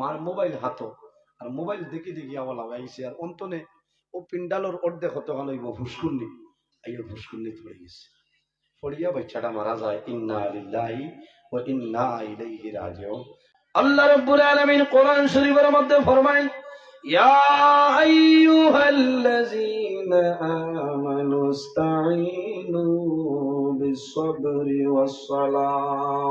মার মোবাইল হাতো আর মোবাইল দেখি দেখি আবার লাগাইছে আর অন্তনে ও পিন্ডালোর অর্ধেক হতে ভালো হইব ফুসকুন্নি আইও ফুসকুন্নি পড়ে গেছে। পড়িয়া বাচ্চাটা মারা যায়, ইন্না লিল্লাহি ও ইন্না ইলাইহি রাজিউন আল্লাহ রাব্বুল আলামিন কোরআন শরীফের মধ্যে ফরমায়, ইয়া আইয়ুহাল্লাযীনা আমানু ইসতাঈনু বিস-সাবরি ওয়াস-সালাহ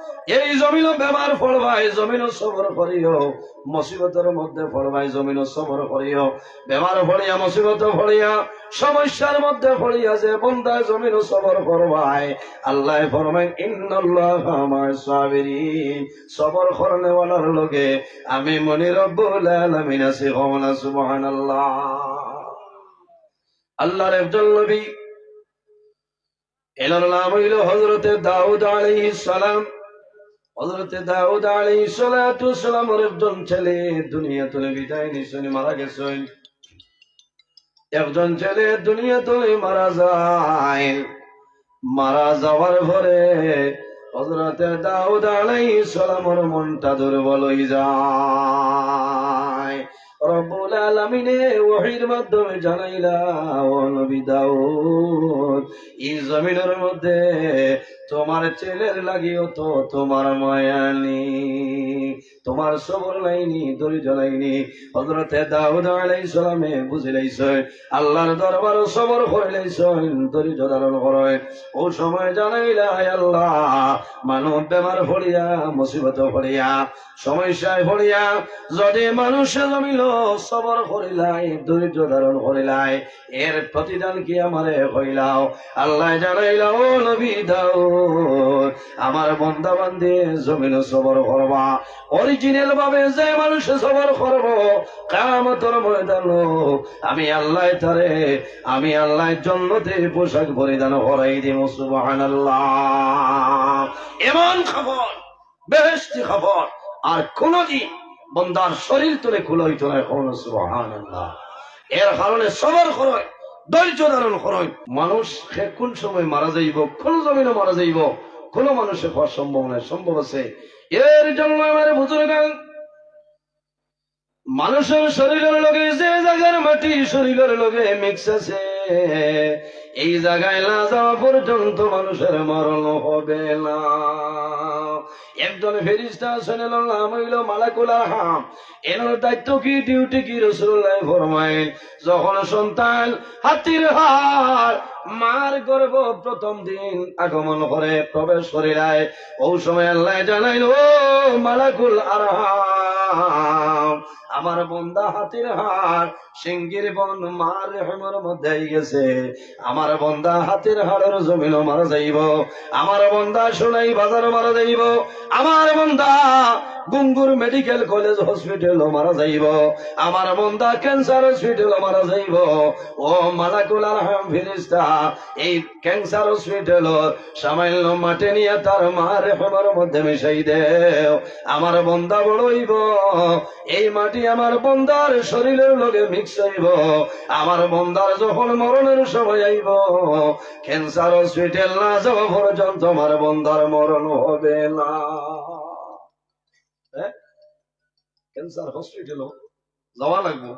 এই জমিন বেমার পড়বাই জমিন সবর করিও। মুসিবতের মধ্যে পড়বাই জমিন সবর করিও। বেমার পড়িয়া মুসিবত পড়িয়া সমস্যার মধ্যে পড়িয়া যে বন্দায় জমিন সবর করবাই আল্লাহ ফরমাই ইন্নাল্লাহ আমার সাবিরিন। সবর করনেওয়ালার লগে আমি মনি রব্বুল আলামিন আছি কমনা সুবহানাল্লাহ। আল্লাহর একজন নবী, এনার নাম হইল হজরতে দাউদ আলাইহিস সালাম। হজরতে দাউদ আলী সালামের একজন ছেলে দুনিয়া তুলে বিদায় নিশনে মারা গেছেন। একজন ছেলে দুনিয়া তুলে মারা যায়। মারা যাওয়ার পরে হজরতে দাউদ আলাই সালামের মনটা দুর্বল হয়ে যায়। রব্বুল আলামিনে ওহির মাধ্যমে জানাইলা, ও নবী দাউদ, এই জমিনের মধ্যে তোমার ছেলের লাগিও তো তোমার মায়ানি তোমার সবর লাইনি, ধৈর্য নাইনি হজরতে দাউদ আলাইহিস সালামে বুঝিলাইছে আল্লাহর দরবার সবর করিলাইছেন ধৈর্য ধারণ করে। ও সময় জানাইলা হায় আল্লাহ, মানব বেমার ফড়িয়া মুসিবত ফড়িয়া সমস্যায় ফড়িয়া যদি মানুষে জমিল সবর করিলাই ধৈর্য ধারণ করিলাই এর প্রতিদান কি আমারে হইলাও? আল্লাহ জানাইলা ও নবী দাও আমার বন্ধা জমিন সবর করবা। অরিজিনাল ভাবে যে মানুষ সবর করব কামতর ময়দান। আমি আল্লাহ তারে, আমি পোশাক পরিধান করাই দিব, সুবহানাল্লাহ। এমন খবর, বেহেশতি খবর, আর কোনদিন বন্দার শরীর তুলে খুলই তোলায় কোন সুবহানাল্লাহ। এর কারণে সবর করয় ধৈর্য ধারণ করয় মানুষ কোন সময় মারা যাইব, কোন জমিনে মারা যাইব, কোন মানুষের হওয়ার সম্ভব নয় সম্ভব আছে এর জন্য আমার বুজুর্গ মানুষের শরীরের লগে যে জায়গার মাটি শরীরের লগে মিক্স আছে। এই জায়গায় না যাওয়া পর্যন্ত মানুষের মরণ হবে না। একজন ফেরিস্তা শুনেল নাম হইল মালাকুলা হাম এনার দায়িত্ব কি? ডিউটি কি? রসুল্লাহ ফরমাইন যখন সন্তান হাতির হার মার গর্ভ প্রথম দিন আগমন করে প্রবেশ করিলায় ও সময় আল্লাহ জানাইল, ও মালাকুল আরহাম আমার বন্দা হাতির হাড় সিঙ্গির বন মার রেহমের মধ্যে গেছে। আমার বন্দা হাতির হাড়ের জমিন মারা যাইব। আমার বন্দা সোনাই বাজার মারা যাইব। আমার বন্দা গুঙ্গুর মেডিকেল কলেজ হসপিটাল মারা যাইব। আমার বন্দা ক্যান্সার হসপিটাল মারা যাইব। ও মালাকুল আরহাম ফিরিস্তা এই ক্যান্সার হসপিটাল সামান্য মাটি নিয়ে তার মার রেহমের মধ্যে মিশাই দেও। আমার বন্দা বড়ইব, এই মাটি আমার বন্দার শরীরের লগে মিক্স হইব। আমার বন্দার যখন মরণের সময় আইব, ক্যান্সার হসপিটাল না যাওয়া পর্যন্ত আমার বন্দার মরণ হবে না। ক্যান্সার হসপিটালও যাওয়া লাগবো।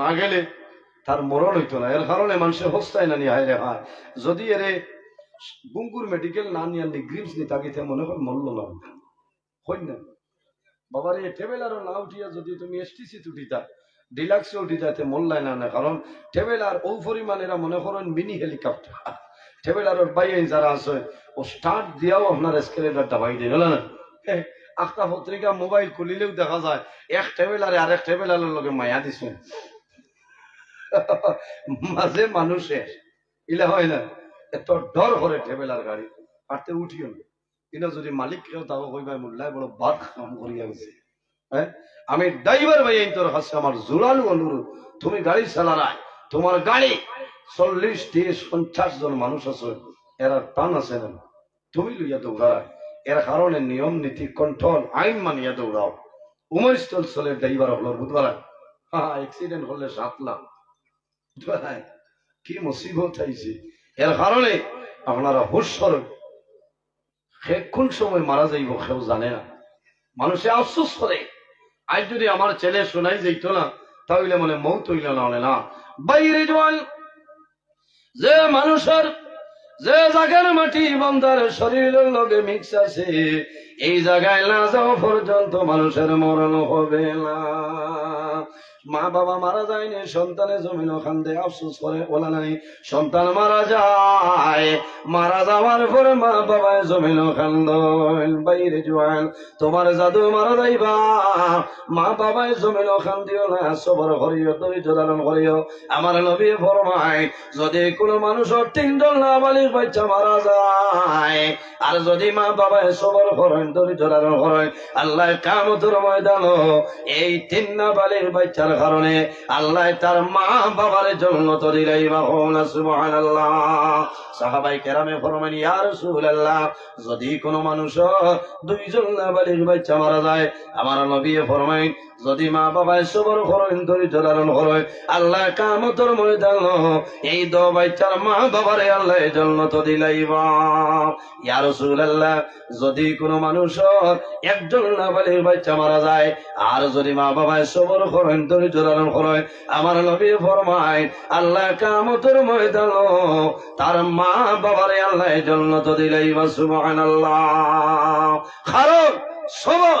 না গেলে তার মরণ হইতো না। এর কারণে মানুষের হস্তায় না নিয়ে হায় রে হায়। যদি এরে গুঙ্গুর মেডিকেল না নিয়ে আনলে গ্রিমস নি তাকিতে মনে হয় মরল না। হই না। বাবার এই টেবেলারও না উঠিয়া যদি তুমি এসটিসি উঠিতা, ডিলাক্সে উঠিতা, এতে মল্লায় না না। কারণ টেবেলার ও পরিমাণ এরা মনে করেন মিনি হেলিকপ্টার। টেবেলারের বাইরে যারা আছে স্টার্ট দিয়াও আপনার স্কেলেটারটা বাই দিয়ে না এ, আখটা পত্রিকা মোবাইল খুলিলেও দেখা যায় এক টেবেলারে আরেক টেবেলারের লগে মায়া দিছে। মাঝে মানুষের ইলা হয় না এত ডর করে টেবেলার গাড়ি পারতে উঠিও না। কিন্তু যদি মালিক কেউ তাও কইবা মোল্লায় বড় বাদ কাম করিয়া গেছে। হ্যাঁ? আমি ড্রাইভার ভাই এই তোর কাছে আমার জোরালো অনুরোধ তুমি গাড়ি চালারায় তোমার গাড়ি চল্লিশ তিরিশ পঞ্চাশ জন মানুষ আছে। এরা টান আছে না তুমি লইয়া দৌড়ায় এর কারণে নিয়ম, নীতি কন্ট্রোল আইন মানিয়া দৌড়াও। উমেশ স্থল চলে ড্রাইভার হলো বুধবার হ্যাঁ অ্যাক্সিডেন্ট হলে সাত লাখ কি মুসিবত আইছে। এর কারণে আপনারা হুশ করেন সে কোন সময় মারা যাইব কেউ জানে না। মানুষে আফসোস করে। আজ যদি আমার ছেলে শোনাই যাইতো না, তাহলে মনে মৌত হইল না না। বাইরে জোয়ান, যে মানুষের যে জায়গার মাটি বন্ধার শরীরের লগে মিক্স আছে, এই জায়গায় না যাওয়া পর্যন্ত মানুষের মরণ হবে না। মা বাবা মারা যায়নি, সন্তানের জমিন ওখান দিয়ে আফসোস করে বলা নাই। সন্তান মারা যায়, মারা যাওয়ার পরে মা বাবায় জমিন ওখান বাইরে জোয়ান। তোমার জাদু মারা যাইবা, মা বাবায় জমিন ওখান দিও না, সবর করিও ধৈর্য ধারণ করিও। আমার নবী ফরমায়, যদি কোনো মানুষের তিনজন নাবালিক বাচ্চা মারা যায়, আর যদি মা বাবায় সবর করেন ধৈর্য ধারণ করেন আল্লাহ কামতর ময়দান এই তিন নাবালিক বাচ্চার কারণে আল্লাহ তার মা বাবার জন্য তো সুবহানাল্লাহ। সাহাবাই কেরামে ফরমান ইয়া রাসূলুল্লাহ, যদি কোনো মানুষ দুইজন নাবালিক বাচ্চা মারা যায়, আমার নবী ফরমাইন, যদি মা বাবায় সবর করেন ধৈর্য ধারণ করেন আল্লাহ কামতর ময়দান, এই দ বাচ্চার মা বাবারে আল্লাহ জন্য তো দিলাইবা ইয়া রাসূলুল্লাহ, যদি কোনো মানুষ একজন নাবালিক বাচ্চা মারা যায়, আর যদি মা বাবায় সবর করেন ধৈর্য ধারণ করেন আমার নবী ফরমায়, আল্লাহ কামতর ময়দান তার মা বাবারে আল্লাহ জন্য তো দিলাইবা সুবহানাল্লাহ। কারণ সবর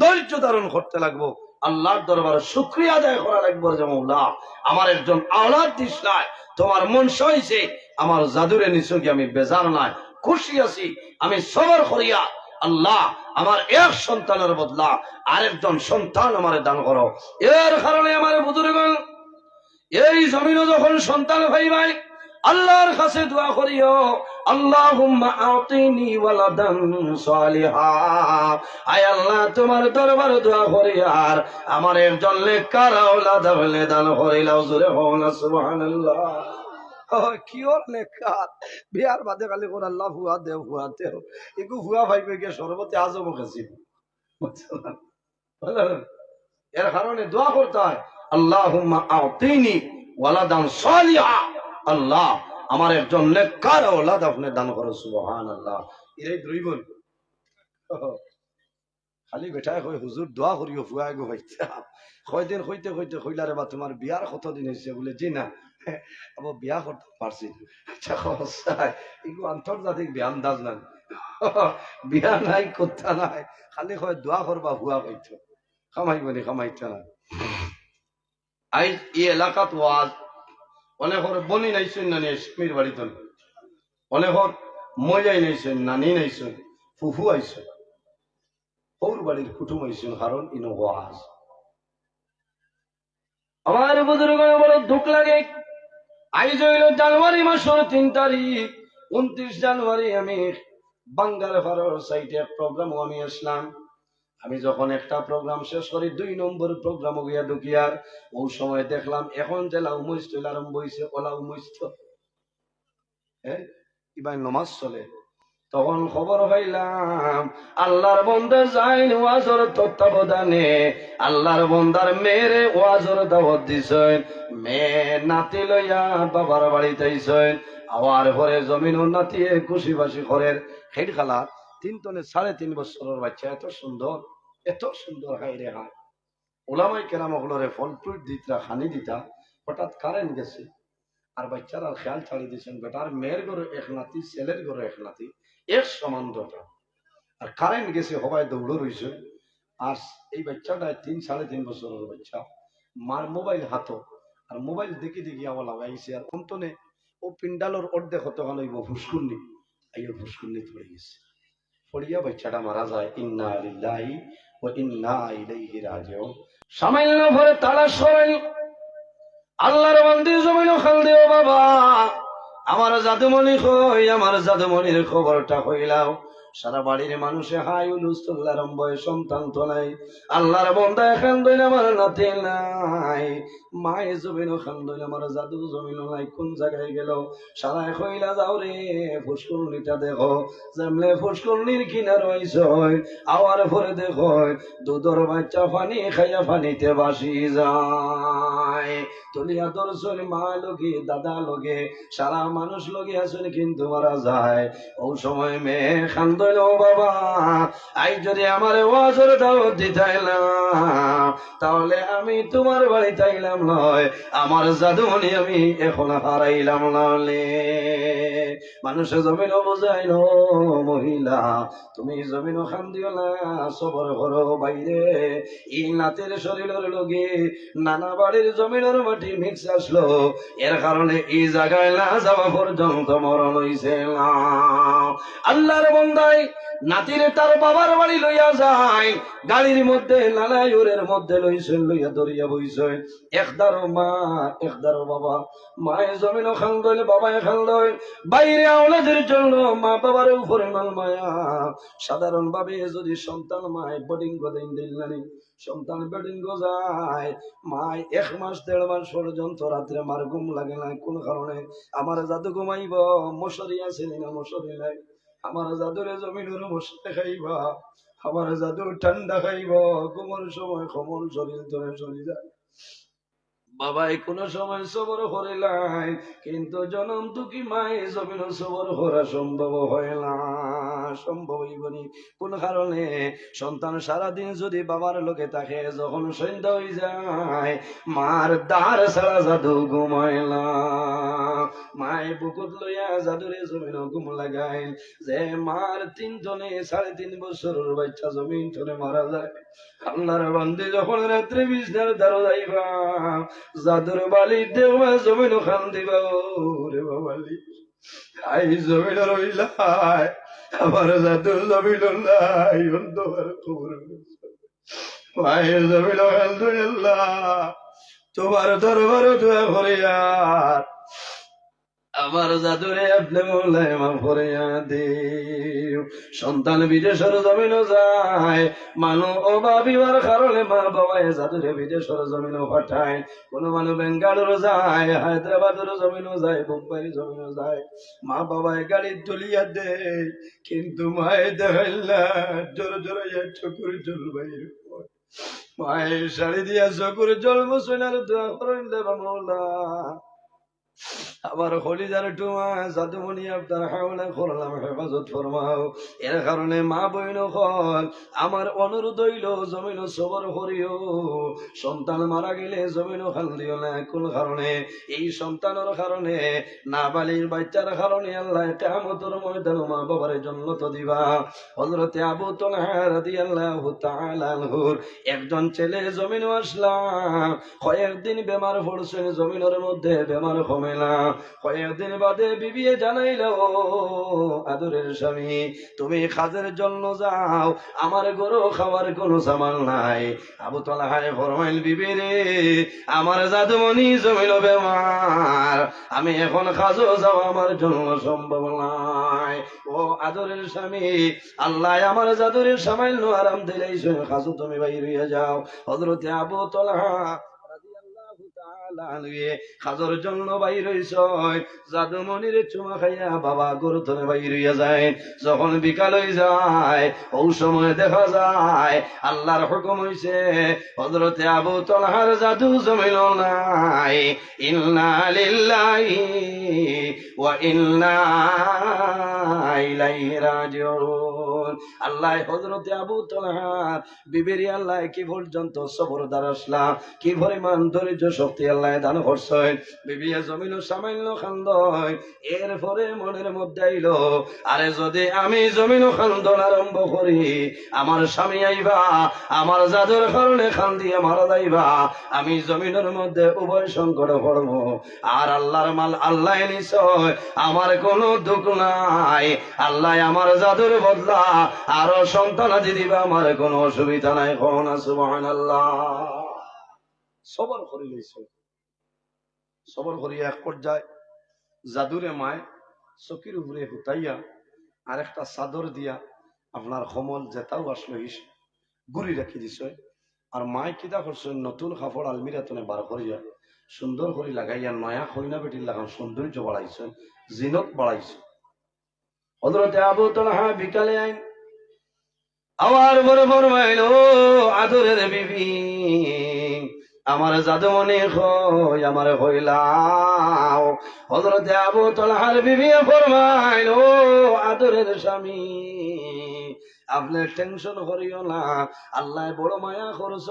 ধৈর্য ধারণ করতে লাগবো। আল্লাহর দরবার শুক্রিয়া আদায় করা লাগবো যে মৌলা আমার একজন আওলাদ দিস নাই, তোমার মন সইছে, আমার জাদুরে নিচকি আমি বেজার নাই, খুশি আছি, আমি সবর করিয়া আল্লাহ আমার এক সন্তানের বদলা আরেকজন সন্তান আমারে দান করো। এর কারণে আমার বুজুর্গ এই জমিনে যখন সন্তান ভাই ভাই আল্লাহর কাছে দোয়া করিও আমার একজন হলে দান সুবহানাল্লাহ। আল্লাহ আমার একজন নেককার ওলাদ আপনি দান করো সুবহান আল্লাহ এরাই দুই বোন। খালি বেটাই কই হুজুর, দোয়া করিও ফুয়াই গো হইতা কয়দিন হইতে হইতে কইলারে বা, তোমার বিয়ার কতদিন হয়েছে বলে, জি না। আবো বিয়া করতে পারছি। আচ্ছা এগুলো আন্তর্জাতিক আন্দাজ না বিয়া নাই, করতে নাই। খালি কয়, দোয়া করবা, হুয়া হইতো খামাইব নি খামাইতে না। আইজ এই এলাকাত ওয়াজ। অনেকর বনি নাইছেন নানি স্বামীর বাড়িতে অনেকর মজাই নাইছেন, নানি নাইছেন, ফুফু আইছেন। ওর বাড়ির কুটুম আইছেন, কারণ ইনো ওয়াজ। আমার বুজুর্গ, বড় দুঃখ লাগে। আইজ হইল জানুয়ারি মাসের তিন তারিখ, উনত্রিশ জানুয়ারি আমি বাঙ্গাল ভারত সাইটে প্রোগ্রাম আমি আসলাম। আমি যখন একটা প্রোগ্রাম শেষ করি, দুই নম্বর প্রোগ্রাম গিয়া ঢুকিয়ার ওই সময় দেখলাম, এখন যে লাউমুজ তৈল আরম্ভ হয়েছে ওলা উমুজ হ্যাঁ ইবাই নমাজ চলে। তখন খবর পাইলাম আল্লাহর বন্দা যাইন ওয়াজর তত্ত্বাবধানে, আল্লাহর বন্দার মেয়েরে ওয়াজর দাওয়াত দিছেন। মেয়ে নাতি লইয়া বাবার বাড়িতে আইছেন। আওয়ার ঘরে জমিন নাতিয়ে খুশি বাসি ঘরের হেড খালা, তিন তনে সাড়ে তিন বছরের বাচ্চা, এত সুন্দর এত সুন্দর হাই রে হাই ওলামাই কেরাম ওগুলোরে ফল ফ্রুট দিতা খানি দিতা, হঠাৎ কারেন্ট গেছে। আর বাচ্চারা খেয়াল ছাড়ি দিয়েছেন বেটার মেয়ের ঘরে এক নাতি, ছেলের ঘরে এক নাতি এক সমান দুটা আর কারেন্ট গেছে হবাই দৌড়ো রয়েছে। আর এই বাচ্চাটা তিন সাড়ে তিন বছরের বাচ্চা। মার মোবাইল হাতো আর মোবাইল দেখি দেখি আমার লাগাইছে। আর অন্তনে ও পিন্ডালোর অর্ধেক হতো হলো ফুসকুন্নি আইও ফুসকুন্নি পড়ে গেছে। পড়িয়া বাচ্চাটা মারা যায়, ইন্না ও ইন্না ইলাইহি সামান্য ভরে তালা সরাই আল্লাহর বান্দি জমিন খাল দিও বাবা। আমার জাদুমণি কই আমার জাদুমণির খবরটা কইলাও। সারা বাড়ির মানুষে, হাই উলুস্তুল্লাহ রম্বয় সন্তান তো নাই। আল্লাহর বন্ধা এখান দইল আমার নাতি নাই। মায়ে জমিন ওখান দইল আমার জাদু জমিন নাই। কোন জায়গায় গেল? সারা কইলা যাও রে ফুসকুনিটা দেখো। যেমলে ফুসকুনির কিনার হইছ আওয়ার পরে দেখো। দুধর বাচ্চা পানি খাইয়া পানিতে বাসি যায়। তুলিয়া দর্শন মা লগে, দাদা লগে, সারা মানুষ লগে আসেন কিন্তু মারা যায়। ও সময় মেয়ে খান্দইল ও বাবা, আই যদি আমার ওয়াজের দাওয়াত দিতাইলাম, তাহলে আমি তোমার বাড়ি তাইলাম নয় আমার জাদুমণি আমি এখন হারাইলাম নাহলে মানুষে জমিন বোঝাইল, মহিলা, তুমি জমিন খান দিও না, সবর করো বাইরে। ই নাতের শরীরের লগে নানা বাড়ির জমিনের মাটি মিক্স আসলো, এর কারণে এই জায়গায় না যাওয়া পর্যন্ত মরণ হইছে আল্লাহর মায়ে মায়া। সাধারণ ভাবে যদি সন্তান মায় বোর্ডিং গদিন দিল সন্তান যায় মাই এক মাস, দেড় মাস পর্যন্ত রাত্রে মার ঘুম লাগে না। কোন কারণে আমার জাদু ঘুমাইব, মশারি আছে না মশারি নাই। আমার জাদুরে জমিনের মশারি খাইবা আমার জাদুর ঠান্ডা খাইব কোমর সময় কোমল শরীর ধরে চলে যায়। বাবাই কোন সময় সবর হরে কিন্তু জনম তুকি মায়ে জমিন সবর হরা সম্ভব হয় না। সম্ভব কোন কারণে সন্তান সারাদিন যদি বাবার লোকে থাকে, যখন হয়ে যায়, মার দ্বার ছাড়া জাদু মায়ে বুকুত লইয়া জাদুরে জমিন ঘুম লাগায় যে মার তিন জনে সাড়ে তিন বাচ্চা জমিন চলে মারা যায়। আল্লাহর যখন রাত্রে দ্বারা যাইবা, জাদুর বালি দেওয়া জমিন খান দিবা রে বাবালি। আই জমিন রইলাই আমার অন্ধকার খবর ভাই জমিন আলহামদুলিল্লাহ তোমার দরবার দোয়া করে আমার জাদুরে আপনি মোলায় মা ফরিয়া দিও। সন্তান বিদেশের জমিন যায়। মানু অভাবিবার কারণে মা বাবায় জাদুরে বিদেশের জমিন পাঠায়। কোনো মানুষ বেঙ্গালোর যায়, হায়দ্রাবাদের জমিন যায় মুম্বাই জমিন যায়। মা বাবায় গাড়ি তুলিয়া দে কিন্তু মায়ে দেখাইলা জোর জোরে চকুর জল বাইর। মায়ের শাড়ি দিয়া চকুর জল বসইনার দোয়া করেন দেবা আবার হলিদার টুমা, জাদুমণি আপনার হাওলা করলাম হেফাজত ফরমাও। এর কারণে মা বইন হল আমার অনুরোধ হইল জমিন সবর করিও। সন্তান মারা গেলে জমিন খাল দিও না, কোন কারণে? এই সন্তানের কারণে না বালির বাচ্চার কারণে আল্লাহ কেমতর ময়দান মা বাবার জন্য তো দিবা। হজরতে আবু তলহা রাদিয়াল্লাহু তাআলা আনহুর একজন ছেলে জমিন আসলাম, কয়েকদিন বেমার পড়ছেন জমিনের মধ্যে বেমার কমে কয়েকদিন বাদে বিবিয়ে জানাইল, আদরের স্বামী, তুমি জন্য যাও। আমার গরু খাওয়ার কোনো সামাল নাই। আবু তলাহায় ফরমাইল, বিবি রে, আমার জমিল বেমার। আমি এখন কাজও যাও আমার জন্য সম্ভব নাই। ও আদরের স্বামী, আল্লাহ আমার জাদুরের সামান্য আরাম দিলেই কাজু তুমি বাইর যাও। হজরতে আবু তলাহা খাজর জন্য বাইর হইছ জাদুমণির চুমা খাইয়া বাবা গরু ধরে বাইর হইয়া যায়। যখন বিকাল হয়ে যায় ওই সময় দেখা যায়, আল্লাহর হুকুম হইছে হজরতে আবু তলহার জাদু জমিল নাই। ইন্না লিল্লাহি ওয়া ইন্না ইলাইহি রাজিউন। আল্লাহ হজরতে আবু তলহার বিবেরি আল্লাহ কি পর্যন্ত সবর দারাসলা কি পরিমাণ ধৈর্য শক্তি আল্লাহ দান করছেন? বিবিয়া জমিন সামান্য খান্দয় এরপরে মনের মধ্যে আইলো, আরে যদি আমি জমিন খান্দন আরম্ভ করি, আমার স্বামী আইবা, আমার জাদুর কারণে খান্দিয়া মারা যাইবা আমি জমিনের মধ্যে উভয় সংকট পড়ব, আর আল্লাহর মাল আল্লাহ নিশ্চয়, আমার কোনো দুঃখ নাই, আল্লাহ আমার জাদুর বদলা আরও সন্তানাদি দিবা, আমার কোনো অসুবিধা নাই কোন সুবহান আল্লাহ সবর করি লইছে। সবর করি এক পর্যায়ে, জাদুরে মায় চকির উপরে হুতাইয়া আর একটা চাদর দিয়া আপনার সমল জেতাও আসলো, ইস গুড়ি রাখি দিছ। আর মায় কিতা করছেন নতুন কাপড় আলমিরা তনে বার করিয়া সুন্দর করে লাগাইয়া নয়া কইনা বেটির লাগান সৌন্দর্য বাড়াইছেন জিনত বাড়াইছেন হজরতে আবু তালহা বিকালে আইন আমার বড় ফরমাইল আদরের বিবি। আমার জাদু মনে হয়, আমার হইলাও। হজরতে আবু তলাহার বিবি ফরমাইল, আদরের স্বামী। আপনি টেনশন করিও না। আল্লাহ বড় মায়া করছ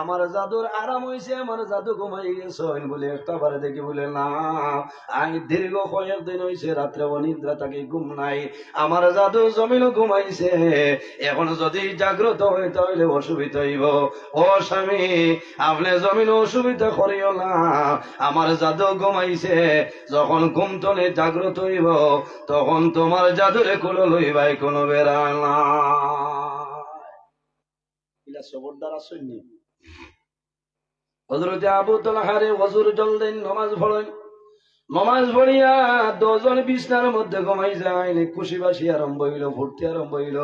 আমার জাদুর আরাম হইছে, আমার জাদু ঘুমাই গেছে বলে একটা বারে দেখি বলে, না আই দীর্ঘ কয়েকদিন হইছে, রাত্রে অনিদ্রা, তাকে ঘুম নাই। আমার জাদু জমিনও ঘুমাইছে। এখন যদি জাগ্রত হয়, তাহলে অসুবিধা হইব। ও স্বামী, আপনি জমিন অসুবিধা করিও না। আমার জাদু ঘুমাইছে। যখন ঘুম তলে জাগ্রত হইব, তখন তোমার জাদুরে কোনো লইবাই কোনো বেড়া না। ইলা দ্বারা সৈন্য হজরত আবু তোলাহারে ওজুর জল দেন নমাজ পড়েন। নমাজ পড়িয়া দশজন বিছনার মধ্যে ঘুমাই যায় খুশি বাসি আরম্ভ হইল ফুর্তি আরম্ভ হইল।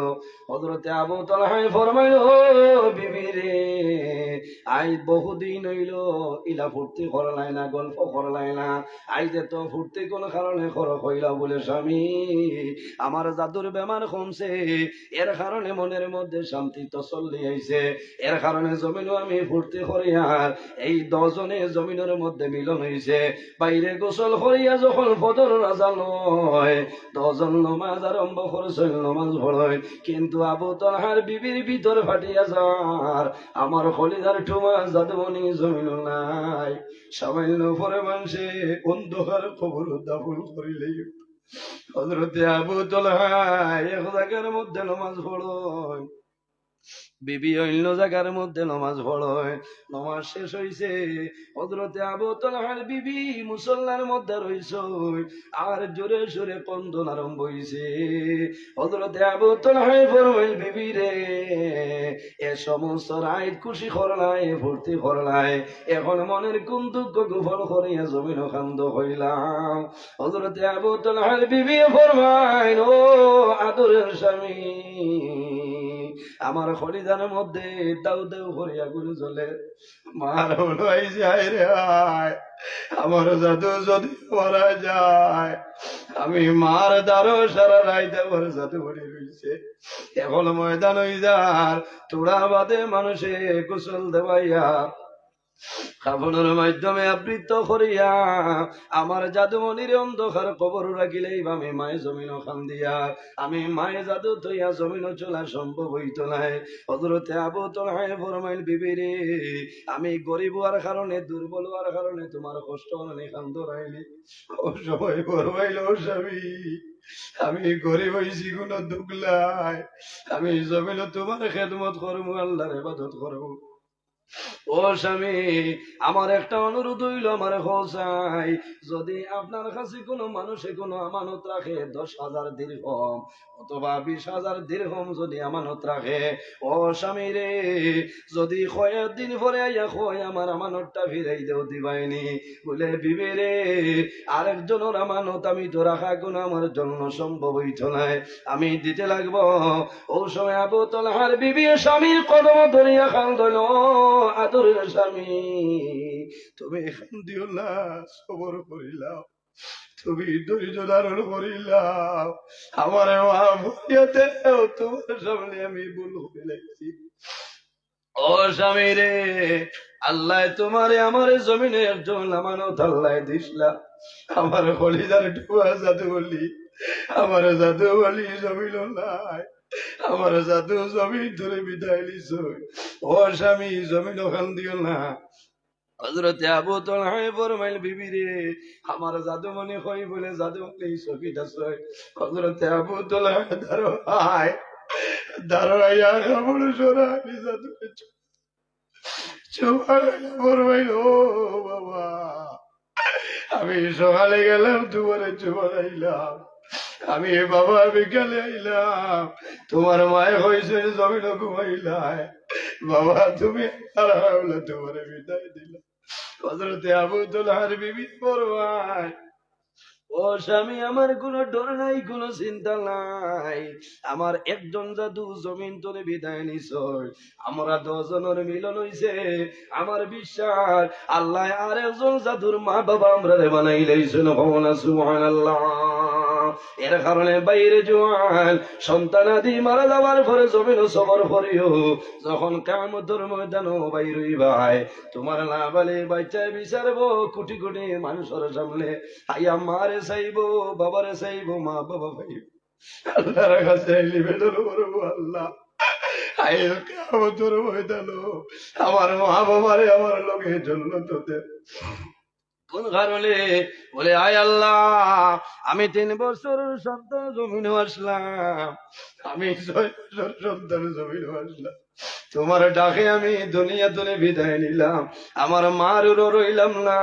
হজরতে আবু তলাহাই ফরমাইল ও বিবি রে আই বহুদিন হইল, ইলা ফুর্তি করলাই না, গল্প করলাই না। আইতে তো ফুর্তি কোন কারণে খর হইলা বলে স্বামী, আমার জাদুর বেমার কমছে। এর কারণে মনের মধ্যে শান্তি তসল্লি আইছে। এর কারণে জমিনও আমি ফুর্তি করিয়া এই দশজনে জমিনের মধ্যে মিলন হইছে। বাইরে গোসল করিয়া যখন ফজর রাজা নয় দশজন নমাজ আরম্ভ নমাজ পড়য় কিন্তু আবু তলহার বিবির ভিতর ফাটিয়া যার আমার খলিদার ঠুমা জাদুমনি জমিন নাই। সামান্য পরে মানুষে অন্ধকার খবর দাফল করিলেই হজরতে আবু তলহায় এক জায়গার মধ্যে নমাজ পড়য় বিবি অন্য জায়গার মধ্যে নমাজ পড়য় নমাজ শেষ হইছে হজরতে আবু তলহার বিবি মুসল্লার মধ্যে রইছ। আর জোরে জোরে কন্দন আরম্ভ হইছে। হজরতে আবু তলহাই ফরমাইল, বিবি রে, এ সমস্ত রাইত খুশি করলাই ভর্তি করলাই এখন মনের কোন দুঃখ গোপন করিয়া জমিন খান্দ হইলাম। হজরতে আবু তলহার বিবি ফরমাইল, ও আদরের স্বামী আমার খরিদানের মধ্যে দাউ দাউ করিয়া গুলো চলে মার হলো যায় রে আমার জাদু যদি মারা যায়, আমি মার দারো সারা রাইতে আমার জাদু ভরে রইছে। এখন ময়দান যার, তোরা বাদে মানুষে কুশল দেবাইয়া কাপড়ের মাধ্যমে আবৃত করিয়া আমার জাদুমনির অন্ধকার কবর আমি মায়ে জমিন দিয়া। আমি মায়ে জাদু জমিন চলা সম্ভব হইত নাই। আবু আমি গরিব হওয়ার কারণে, দুর্বল হওয়ার কারণে তোমার কষ্ট অনেক খান ধরাইলি। ও সময় ফরমাইল, ও স্বামী, আমি গরিব হইছি কোন দুগলাই। আমি জমিন তোমার খেদমত করব আল্লাহর ইবাদত করব ও স্বামী, আমার একটা অনুরোধ হইল আমার হোসাই, যদি আপনার কাছে কোনো মানুষে কোনো আমানত রাখে, দশ হাজার দীর্ঘম অথবা বিশ হাজার দীর্ঘম যদি আমানত রাখে, ও স্বামী রে, যদি কয়েকদিন পরে আইয়া কয়, আমার আমানতটা ফিরাই দেও দিবাইনি বলে, বিবে রে, আরেকজনের আমানত আমি তো রাখা কোনো আমার জন্য সম্ভব হইত নাই, আমি দিতে লাগবো। ও সময় আবু তলহার বিবি স্বামীর কদম ধরিয়া খান ধরল। আদরের স্বামী, তুমি সবর করিলাম তুমি ধৈর্য ধারণ করিলাম আমার মা ভরিয়াতে তোমার সামনে আমি ভুল ফেলেছি ও স্বামী রে, আল্লাহ তোমারে আমার জমিনে একজন আমানত আল্লাহ দিসলা। আমার হলিদার টুয়া জাদু বলি আমার জাদু বলি জমিন নাই। আমার জাদু জমিন ধরে বিদায় লিছ ও স্বামী, জমিন ওখান দিও না। হজরতে আবু ফরমাইল, বিবি রে, আমার বলে আছে হজরতে আবু আয় জাদু ফরমাইল, ও বাবা, আমি সকালে গেলাম, দুপুরে চুমার আইলাম। আমি বাবা বিকালে আইলাম তোমার মায় হয়েছে জমিন ঘুমাইলাই বাবা, তুমি তোমার বিদায় দিলাম। হজরতে আবু তোলার বিবি পরবাই ও স্বামী, আমার কোনো ডর নাই, কোনো চিন্তা নাই। আমার একজন জাদু জমিন তোরে বিদায় নিছ আমরা দশজনের মিলন হইছে আমার বিশ্বাস, আল্লাহ আর একজন জাদুর মা বাবা আমরা বানাই লাইছেন। ভবনা সুবহানাল্লাহ। এর কারণে বাইরে জোয়ান সন্তান আদি মারা যাওয়ার পরে জমিন সবর করিও যখন কামতর ময়দানও বাইরই ভাই তোমার লাভালে বাচ্চায় বিচারবো, কোটি কোটি মানুষের সামনে। আইয়া মারে চাইব, বাবারে চাইব, মা বাবা ময়দানো আমার মা বাবারে আমার লোকের জন্য তোদের। কোন কারণে? বলে, আয় আল্লাহ, আমি তিন বছর সন্তান জমিনে আসলাম। আমি ছয় বছর সন্তান জমিনে আসলাম। তোমার ডাকে আমি দুনিয়া তুলে বিদায় নিলাম। আমার মার রইলাম না,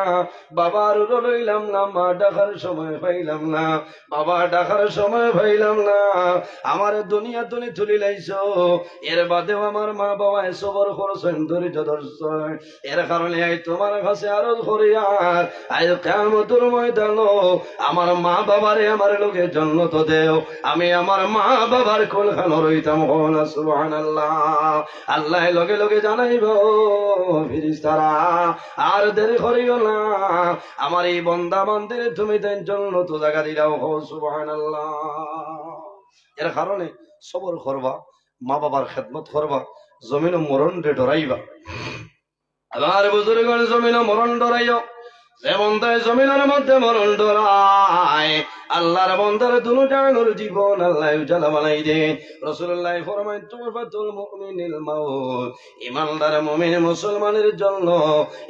বাবার রইলাম না, মা ডাকার সময় পাইলাম না, বাবা ডাকার সময় পাইলাম না। আমার দুনিয়া তুলে তুলি লাইছ, এর বাদেও আমার মা বাবা সবর করছেন ধৈর্য ধরছেন। এর কারণে আই তোমার কাছে আরও করিয়ার আজ কেমতর ময়দান আমার মা বাবারে আমার লোকে জন্ম তো দেও। আমি আমার মা বাবার কোল খানো রইতাম হন সুবহান আল্লাহ লগে লগে জানাইব ফিরিস্তারা আর দেরি করিও না। আমার এই বন্দা মন্দিরে তুমি দেন জন্য তো জায়গা দিলাও হো এর কারণে সবর করবা, মা বাবার খেদমত করবা, জমিন মরণ রে ডরাইবা। আমার বুজুর্গণ, জমিন মরণ ডরাইও। যেমন তাই জমিনের মধ্যে মরণ ডরায়, আল্লাহর জীবন আল্লাহ উজালা বানাই দে রসুল্লাহ ফরমাই মুমিনিল মাউত। ইমানদার মুমিন মুসলমানের জন্য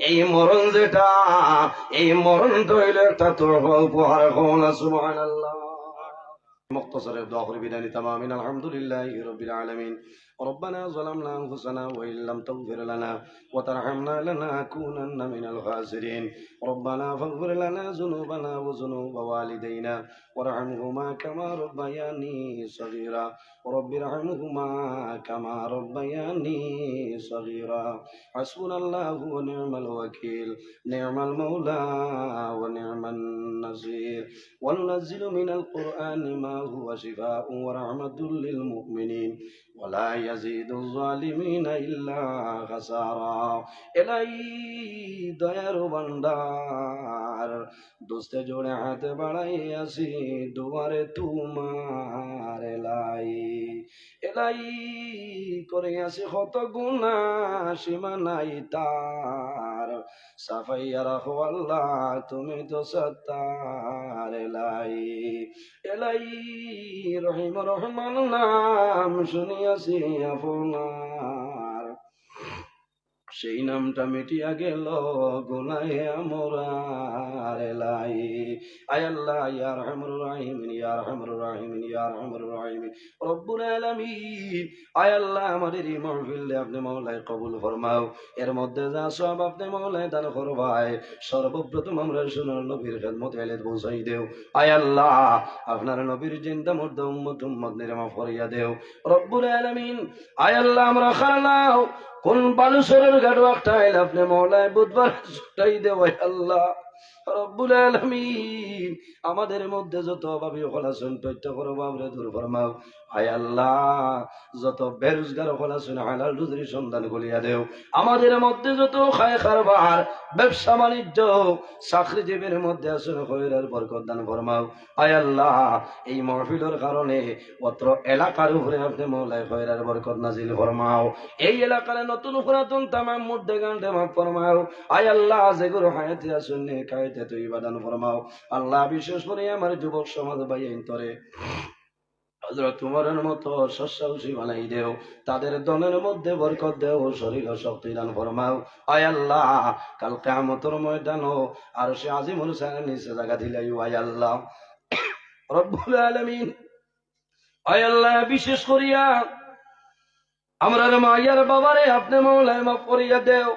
এই মরণ যেটা, এই মরণ তৈল একটা তোফা উপহার কোন সুবহানাল্লাহ। মুখতসরের দোয়া করে, বিদায় নিতাম, আমিন, আলহামদুলিল্লাহ আলামিন। ربنا ظلمنا أنفسنا وإن لم تغفر لنا وترحمنا لنكونن من الخاسرين. ربنا فاغفر لنا ذنوبنا وذنوب والدينا وارحمهما كما ربياني صغيرا. رب ارحمهما كما ربياني صغيرا. حسبنا الله ونعم الوكيل. نعم المولى ونعم النصير. وننزل من القرآن ما هو شفاء ورحمة للمؤمنين. ولا يزيد الظالمين إلا خسارا এলাই দয়ার ভান্ডার দোস্তে জোড়ে হাতে বাড়াই আসি দুয়ারে তোমার এলাই এলাই করে আসি কত গুণা সীমা নাই তার সাফাইয়া রাখো আল্লাহ তুমি তো সত্তার এলাই এলাই রহিম রহমান নাম শুনিয়াছি আপনার সেই নামটা মিটিয়া গেল গুনাহে আমরার এলাই। আয় আল্লাহ, ইয়া রহমুর রাহিমিন, ইয়া রহমুর রাহিমিন, ইয়া রহমুর রাহিমিন। রব্বুল আলামিন। আয় আল্লাহ, আমাদের এই মাহফিল আপনি কবুল ফরমাও। এর মধ্যে যা সব আপনি দান করবাই সর্বপ্রথম আমরা সোনার নবীর খেদমত এলে দেও। আয় আল্লাহ, আপনার নবীর জিন্দা মর্দ উম্মত উম্মত ফরিয়া দেও। রব্বুল আলামিন। আয় আল্লাহ, আমরা খালাও। কোন বালুসরের গাড়ো একটা আইল? আপনি মৌলায় বুধবার ছুটাই দেও আল্লাহ। আমাদের মধ্যে যত অভাবী হল আছেন তথ্য করো বাবরে দূর ফরমাও। আয় আল্লাহ, যত বেরোজগার হল আছেন হালাল রুজির সন্ধান করিয়া দেও। আমাদের মধ্যে যত খায় কারবার ব্যবসা বাণিজ্য চাকরিজীবীর মধ্যে আছেন খৈরের বরকত দান ফরমাও। আয় আল্লাহ, এই মহফিলের কারণে অত্র এলাকার উপরে আপনি মৌলায় খৈরের বরকত নাজিল ফরমাও। এই এলাকার নতুন পুরাতন তামাম মধ্যে গান্ডে মাফ ফরমাও। আয় আল্লাহ যেগুলো হায়াতে আসুন নে কায়তে তুই বাদান ফরমাও। আল্লাহ, বিশেষ করে আমার যুবক সমাজ ভাই তরে। হযরত উমরের মতো শস্যাউষি বানাই দেও, তাদের দলের মধ্যে বরকত দেও, শরীর শক্তি দান ফরমাও। আয় আল্লাহ, কাল কিয়ামতের ময়দান আর সে আজিমুল সাহেব নিচে জায়গা দিলাই আয় রব্বুল আলামিন, আয় বিশেষ করিয়া আমরার মাইয়ার বাবারে আপনি মৌলায় মাফ করিয়া দেও।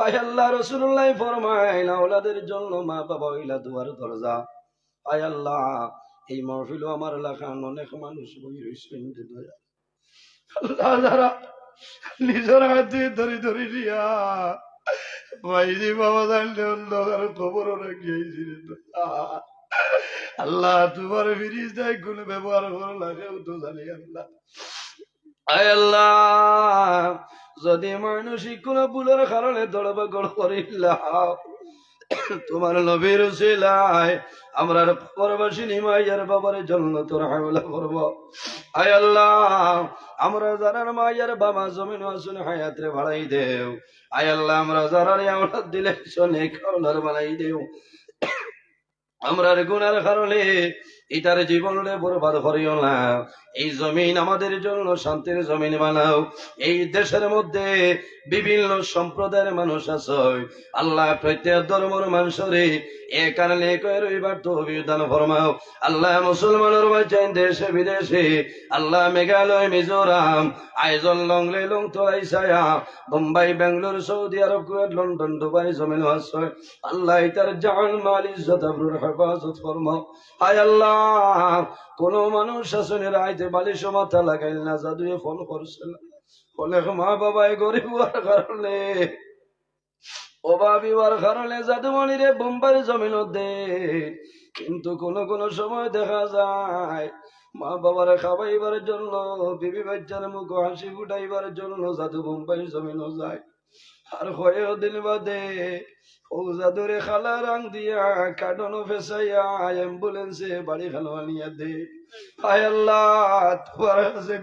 আয় আল্লাহ রসুল্লাহ ফরমাইল ওলাদের জন্য মা বাবা হইলা দুয়ার দরজা। আয় আল্লাহ এই মহফিল আমার এলাকার অনেক মানুষ বই রয়েছেন নিজের হাতে ধরি ধরি দিয়া ভাইজি বাবা জানলে অন্ধকার খবর রাখিয়েছিলেন আল্লাহ তোমার ফিরিস দেয়, কোন ব্যবহার করো লাগে তো জানি আল্লাহ। আয় আল্লাহ, যদি মানসিক কোন ভুলের কারণে দড়বা গড় করিল্লাহ তোমার নবীর উসিলায় আমরা পরবাসিনী মাইয়ার বাবার জন্য তোর হামলা করব। আয় আল্লাহ, আমরা যারার মাইয়ার বাবা জমিন আসুন হায়াতরে ভাড়াই দেও। আয় আল্লাহ, আমরা যারার আমরা দিলে শোনে খাওয়ার বানাই দেও। আমরার গুণার কারণে এটার জীবনে বরবাদ করিও না। এই জমিন আমাদের জন্য শান্তির জমিন বানাও। এই দেশের মধ্যে বিভিন্ন সম্প্রদায়ের মানুষ আছে। আল্লাহ প্রত্যেক ধর্মের মানুষরে এ কারণে কয়ে রইবার তো অভিদান ফরমাও। আল্লাহ মুসলমানের দেশে, বিদেশে। Allah Meghalaya, Mizoram, Aizawl, Lunglei Lawngtlai Bombay, Bangalore, Saudi Arab, Kuwait, London, Dubai জমিন আছে। আল্লাহ তার জান মাল ইজ্জত, আবরুর হেফাজত ফরমাও। হায় আল্লাহ, কোন মানুষ শাসনের আইতে বালিশ মাথা লাগাইল না, জাদুয়ে করছে না অনেক মা বাবাই গরিব হওয়ার কারণে কারণে জাদুমণিরে বোম্বাই জমিন দে কিন্তু কোন কোন সময় দেখা যায়, মা বাবার খাবাইবার জন্য, বিবি বাচ্চার মুখ হাসি ফুটাইবার জন্য জাদু বোম্বাই জমিন যায়। আর দিন বাদে। ও জাদুরে খালা রাং দিয়া কাটনো ফেসাইয়া অ্যাম্বুলেন্সে বাড়ি খানো আনিয়া দে। আল্লাহ, তোমার কাছে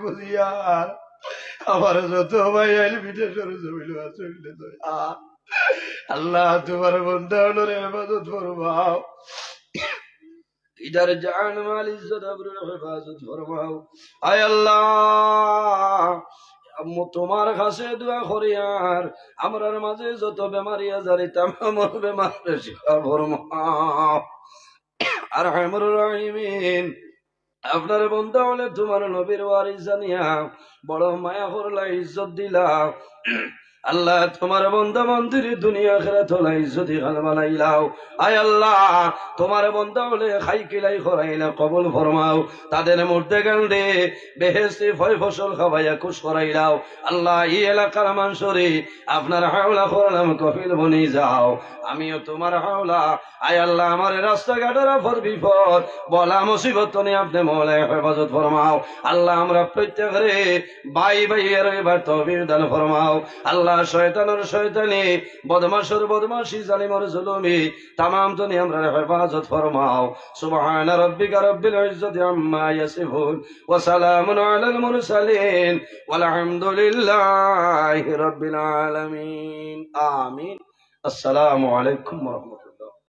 আমার যত ভাই আইল বিদেশের জমিল আছে আল্লাহ, তোমার বন্ধা হলো রে, হেফাজত ফরমাও। ইদার জান মাল ইজ্জত হেফাজত ফরমাও। আয় আল্লাহ তোমার কাছে দোয়া করি আর আমরার মাঝে যত বেমারি আজারি তামাম বেমার আর হেমর রহিমিন। আপনার বন্ধু হলে তোমার নবীর ওয়ারিস জানিয়া বড় মায়া করলা, ইজ্জত দিলা। আল্লাহ, তোমার বন্ধা মন্দির দুনিয়া খেলা তোলা ইজ্জতি খাল বানাইলাও। আয় আল্লাহ, তোমার বন্ধা হলে খাই কিলাই খরাইলা কবল ফরমাও। তাদের মধ্যে গান্ডে বেহেস্তি ফয় ফসল খাবাইয়া খুশ করাইলাও। আল্লাহ, এই এলাকার মানুষরে আপনার হাওলা করলাম কফিল বনি যাও। আমিও তোমার হাওলা। আয় আল্লাহ, আমার রাস্তাঘাটের ফর বিপদ, বলা মুসিবত তনে আপনি মহলে হেফাজত ফরমাও। আল্লাহ, আমরা প্রত্যেকরে বাই বাই এর এবার তহবির দান ফরমাও। আল্লাহ শয়তানের শয়তানি জালিমর জুলুমি, তামাম আমরা হেফাজত ফরমাও। সুবহান রব্বিকা রব্বিল ইজ্জতি আম্মা ইয়াসিফুন ওয়া সালামুন আলাল মুরসালিন। ওয়ালহামদুলিল্লাহি রব্বিল আলামিন। আমিন। আসসালামু আলাইকুম ওয়া